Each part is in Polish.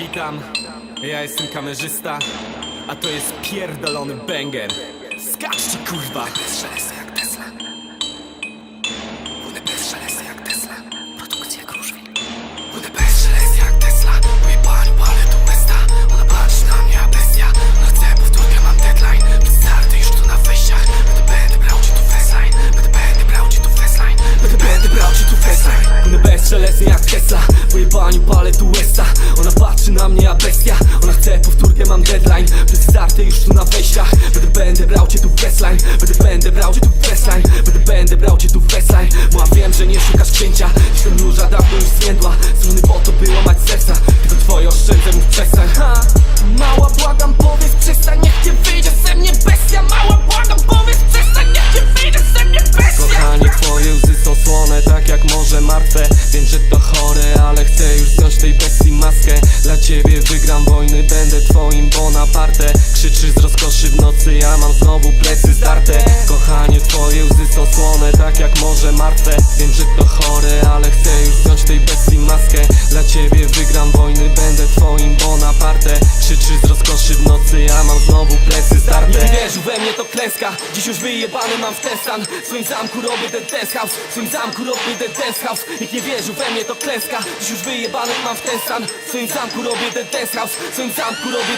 Witam, ja jestem kamerzysta, a to jest pierdolony banger. Skaczcie kurwa! Bezszelestny jak Tesla. Wyjebaniu palę tu Westa. Ona patrzy na mnie, a bestia. Ona chce powtórkę, mam deadline. Przed starty już tu na wejściach. Będę, będę brał cię tu w festline Będę, będę brał cię tu w festline Będę, będę brał cię tu w festline Bo ja wiem, że nie szukasz księcia wygram wojny, będę twoim Bonaparte. Krzyczysz z rozkoszy w nocy, ja mam znowu plecy zdarte Kochanie, twoje łzy są słone, tak jak morze martwe Wiem, że to chore, ale chcę klęska. Dziś już wyjebany mam w ten stan. W swoim zamku robię ten dance house. W swoim zamku robię ten dance house. Nikt nie wierzył we mnie to klęska. Dziś już wyjebany mam w ten stan. W swoim zamku robię ten dance house. W swoim zamku robię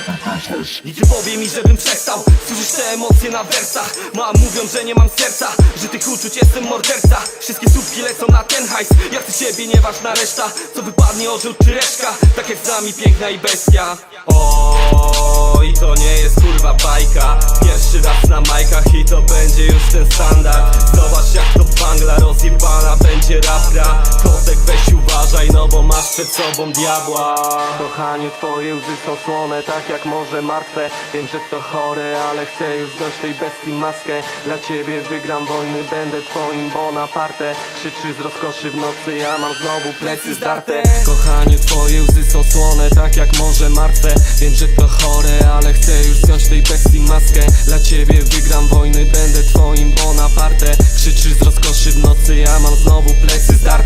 Nikt nie powie mi żebym przestał. Słyszysz te emocje na wersach. Mam mówią, że nie mam serca. Że tych uczuć jestem morderca. Wszystkie słupki lecą na ten hajs. Ja chcę ciebie, nieważna reszta. Co wypadnie orzeł czy reszka Tak jak z nami piękna i bestia. O, i to nie jest kurwa bajka majkach i to będzie już ten standard. Zobacz jak to bangla rozjebana będzie rapra. Kotek weź uważaj, no bo masz przed sobą diabła. Kochanie, twoje łzy są słone, tak jak morze martwe. Wiem, że to chore, ale chcę już zdjąć tej bestii maskę. Dla ciebie wygram wojny, będę twoim Bonaparte. Krzyczy z rozkoszy w nocy, ja mam znowu plecy zdarte. Kochanie, są słone, tak jak morze martwe. Wiem, że to chore, ale chcę już zdjąć tej bestii maskę. Dla ciebie wygram wojny, będę twoim Bonaparte. Krzyczy z rozkoszy w nocy, ja mam znowu plecy zdarte